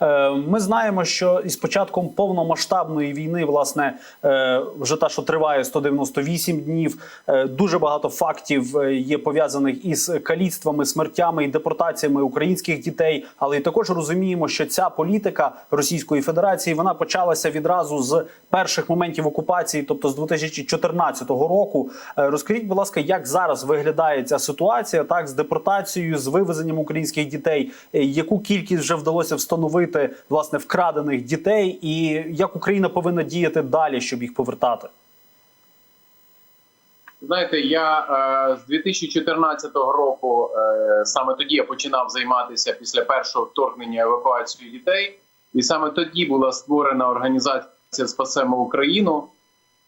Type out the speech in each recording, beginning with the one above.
Е, Ми знаємо, що із початком повномасштабної війни, власне, е, вже та, що триває 198 днів, е, дуже багато фактів є пов'язаних із каліцтвами, смертями і депортаціями українських дітей. Але також розуміємо, що ця політика Російської Федерації вона почалася відразу з перших моментів окупації, тобто з 2014 року. Розкажіть, будь ласка, як зараз виглядає ця ситуація, так з депортацією, з вивезенням українських дітей, яку кількість вже вдалося встановити власне вкрадених дітей, і як Україна повинна діяти далі, щоб їх повертати? Знаєте, я е, з 2014 року е, саме тоді я починав займатися після першого вторгнення евакуацією дітей, і саме тоді була створена організація Спасемо Україну.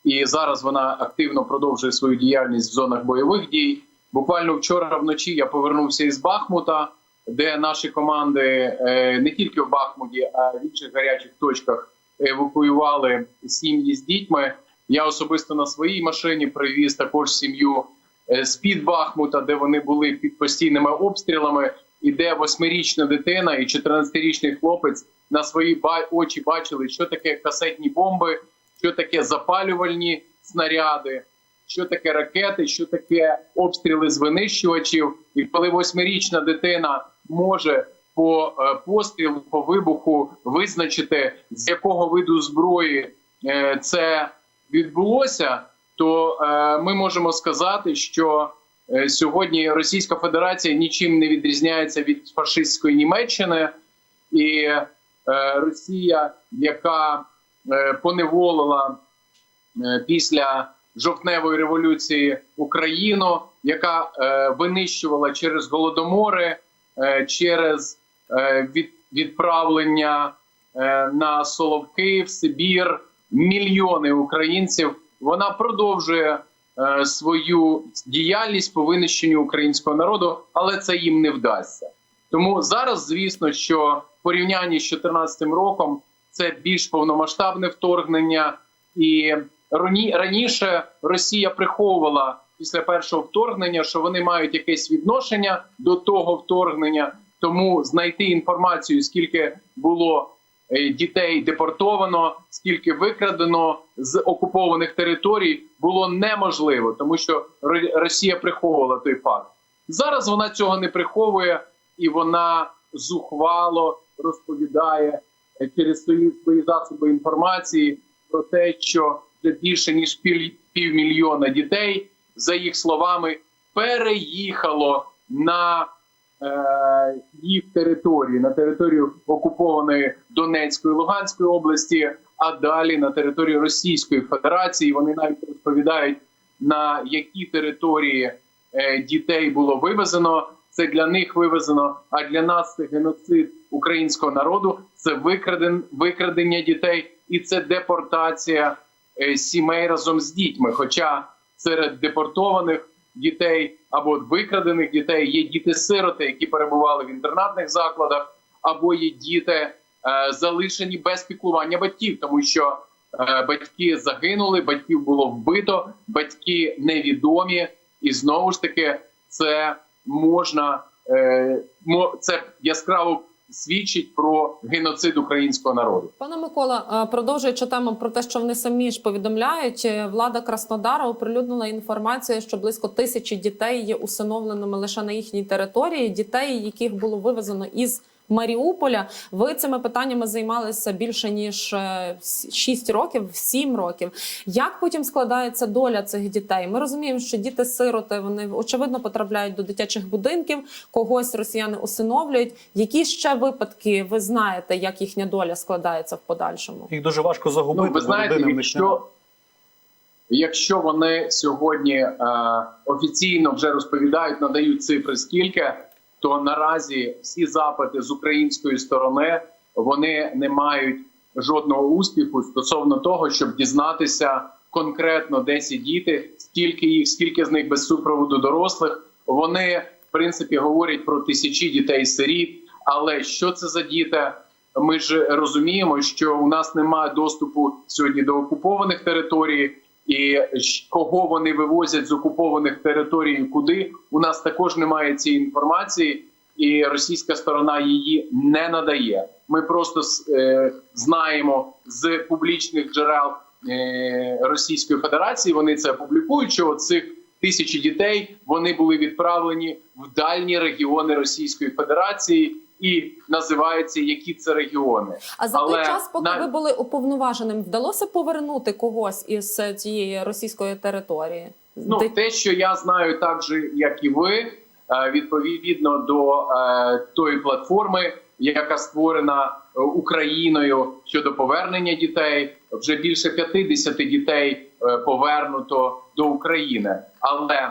І зараз вона активно продовжує свою діяльність в зонах бойових дій. Буквально вчора вночі я повернувся із Бахмута, де наші команди е, не тільки в Бахмуті, а в інших гарячих точках евакуювали сім'ї з дітьми. Я особисто на своїй машині привіз також сім'ю е, з під Бахмута, де вони були під постійними обстрілами, і де восьмирічна дитина і 14-річний хлопець на свої очі бачили, що таке касетні бомби, що таке запалювальні снаряди, що таке ракети, що таке обстріли з винищувачів. І коли восьмирічна дитина може по е, пострілу, по вибуху визначити, з якого виду зброї е, це відбулося, то е, ми можемо сказати, що сьогодні Російська Федерація нічим не відрізняється від фашистської Німеччини, і Росія, яка поневолила після жовтневої революції Україну, яка е, винищувала через голодомори, е, через е, від, відправлення е, на Соловки в Сибір мільйони українців. Вона продовжує е, свою діяльність по винищенню українського народу, але це їм не вдасться. Тому зараз, звісно, що в порівнянні з 2014 роком це більш повномасштабне вторгнення, і раніше Росія приховувала після першого вторгнення, що вони мають якесь відношення до того вторгнення. Тому знайти інформацію, скільки було е, дітей депортовано, скільки викрадено з окупованих територій, було неможливо, тому що Росія приховувала той факт. Зараз вона цього не приховує і вона зухвало розповідає е, через свої, засоби інформації про те, що більше ніж пів, півмільйона дітей, за їх словами, переїхало на е, їх територію, на територію окупованої Донецької Луганської області, а далі на територію Російської Федерації. Вони навіть розповідають на які території е, дітей було вивезено. Це для них вивезено, а для нас це геноцид українського народу, це викраден, викрадення дітей і це депортація сімей разом з дітьми. Хоча серед депортованих дітей або викрадених дітей є діти-сироти, які перебували в інтернатних закладах, або є діти е, залишені без піклування батьків, тому що е, батьки загинули, батьків було вбито, батьки невідомі, і знову ж таки це можна е, мо- це яскраво свідчить про геноцид українського народу. Пане Микола, е, продовжуючи тему про те, що вони самі ж повідомляють, е, влада Краснодара оприлюднила інформацію, що близько тисячі дітей є усиновленими лише на їхній території. Дітей, яких було вивезено із Маріуполя. Ви цими питаннями займалися більше ніж 6 років, 7 років. Як потім складається доля цих дітей? Ми розуміємо, що діти-сироти вони очевидно потрапляють до дитячих будинків, когось росіяни усиновлюють. Які ще випадки ви знаєте, як їхня доля складається в подальшому? Їх дуже важко загубити. Ну, ви знаєте, якщо, якщо вони сьогодні е, офіційно вже розповідають, надають цифри скільки, то наразі всі запити з української сторони вони не мають жодного успіху стосовно того, щоб дізнатися конкретно, де ці діти, скільки їх, скільки з них без супроводу дорослих. Вони в принципі говорять про тисячі дітей-сиріт. Але що це за діти? Ми ж розуміємо, що у нас немає доступу сьогодні до окупованих територій, і кого вони вивозять з окупованих територій, куди у нас також немає цієї інформації. і російська сторона її не надає. Ми просто е, знаємо з публічних джерел е, Російської Федерації. Вони це публікують. Що цих тисячі дітей вони були відправлені в дальні регіони Російської Федерації. І називаються які це регіони. А за Але той час, поки на- ви були уповноваженим, вдалося повернути когось із е, цієї російської території? Ну Де- те, що я знаю, так же як і ви, е, відповідно до е, тої платформи, яка створена е, Україною щодо повернення дітей, вже більше 50 дітей повернуто до України. Але е,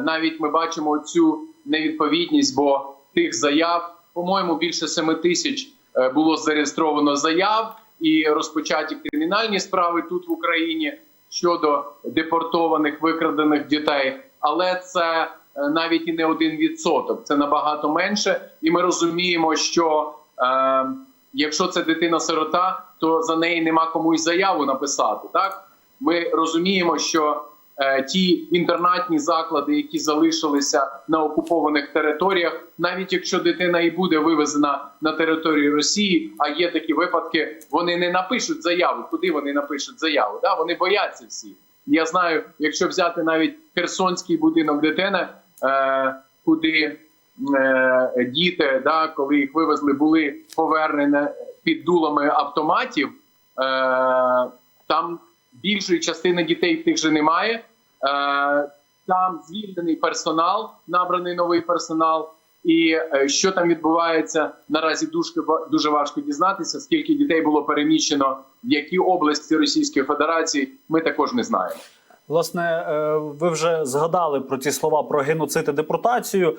навіть ми бачимо цю невідповідність, бо тих заяв, по-моєму, більше 7 тисяч е, було зареєстровано заяв і розпочаті кримінальні справи тут в Україні щодо депортованих викрадених дітей, але це е, навіть і не один відсоток, це набагато менше, і ми розуміємо, що е, якщо це дитина-сирота, то за неї нема кому й заяву написати. Так ми розуміємо, що ті інтернатні заклади, які залишилися на окупованих територіях, навіть якщо дитина і буде вивезена на територію Росії, а є такі випадки, вони не напишуть заяву. Куди вони напишуть заяву? Да? Вони бояться всі. Я знаю, якщо взяти навіть Херсонський будинок дитини, е, куди е, діти, да, коли їх вивезли, були повернені під дулами автоматів. Е, там більшої частини дітей тих же немає. Е, там звільнений персонал, набраний новий персонал. І е, що там відбувається наразі дуже, дуже важко дізнатися, скільки дітей було переміщено в які області Російської Федерації, ми також не знаємо. Власне, е, ви вже згадали про ці слова про геноцид і депортацію.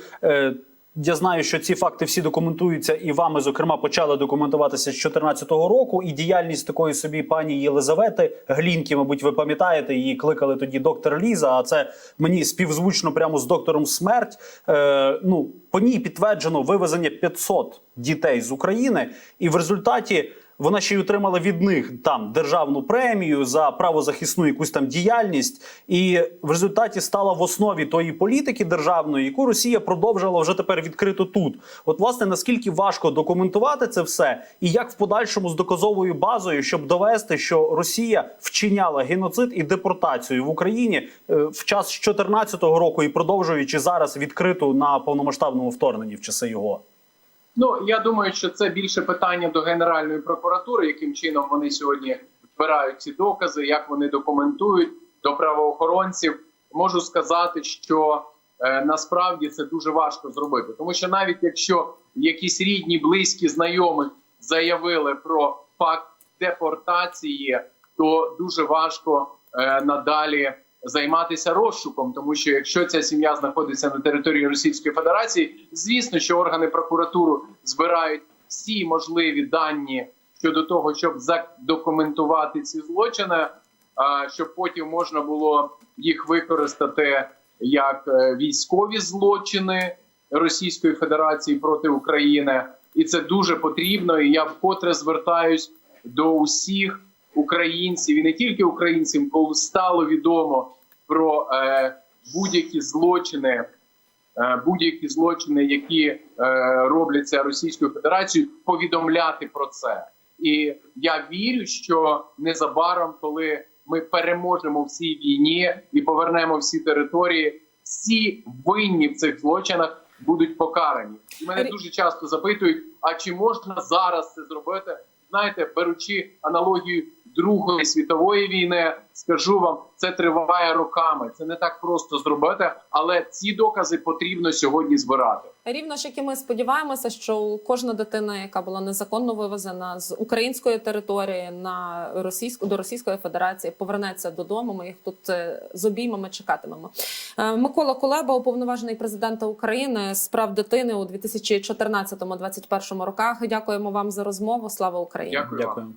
Я знаю, що ці факти всі документуються, і вами, зокрема, почали документуватися з 2014 року. І діяльність такої собі пані Єлизавети Глінки, мабуть, ви пам'ятаєте, її кликали тоді доктор Ліза. А це мені співзвучно прямо з доктором смерть. Е, ну по ній підтверджено вивезення 500 дітей з України, і в результаті. Вона ще й отримала від них там державну премію за правозахисну якусь там діяльність, і в результаті стала в основі тої політики державної, яку Росія продовжила вже тепер відкрито тут. От, власне, наскільки важко документувати це все, і як в подальшому з доказовою базою, щоб довести, що Росія вчиняла геноцид і депортацію в Україні е, в час з 2014 року і продовжуючи зараз відкрито на повномасштабному вторгненні в часи його. Ну я думаю, що це більше питання до Генеральної прокуратури, яким чином вони сьогодні збирають ці докази, як вони документують до правоохоронців. Можу сказати, що е, насправді це дуже важко зробити, тому що навіть якщо якісь рідні, близькі, знайомі заявили про факт депортації, то дуже важко е, надалі займатися розшуком, тому що якщо ця сім'я знаходиться на території Російської Федерації, звісно, що органи прокуратури збирають всі можливі дані щодо того, щоб задокументувати ці злочини, щоб потім можна було їх використати як е, військові злочини Російської Федерації проти України, і це дуже потрібно. І я вкотре звертаюсь до усіх українців і не тільки українців, коли стало відомо про е, будь-які злочини, е, будь-які злочини, які е, робляться Російською Федерацією, повідомляти про це. І я вірю, що незабаром, коли ми переможемо в цій війні і повернемо всі території, всі винні в цих злочинах будуть покарані. І мене дуже часто запитують: а чи можна зараз це зробити? Знаєте, беручи аналогію Другої світової війни, скажу вам, це триває роками. Це не так просто зробити, але ці докази потрібно сьогодні збирати. Рівно ж як і ми сподіваємося, що кожна дитина, яка була незаконно вивезена з української території на російську до Російської Федерації, повернеться додому. Ми їх тут е, з обіймами чекатимемо. Е, Микола Кулеба, уповноважений президента України з прав дитини у 2014-2021 роках. Дякуємо вам за розмову. Слава Україні! Дякую. Дякую.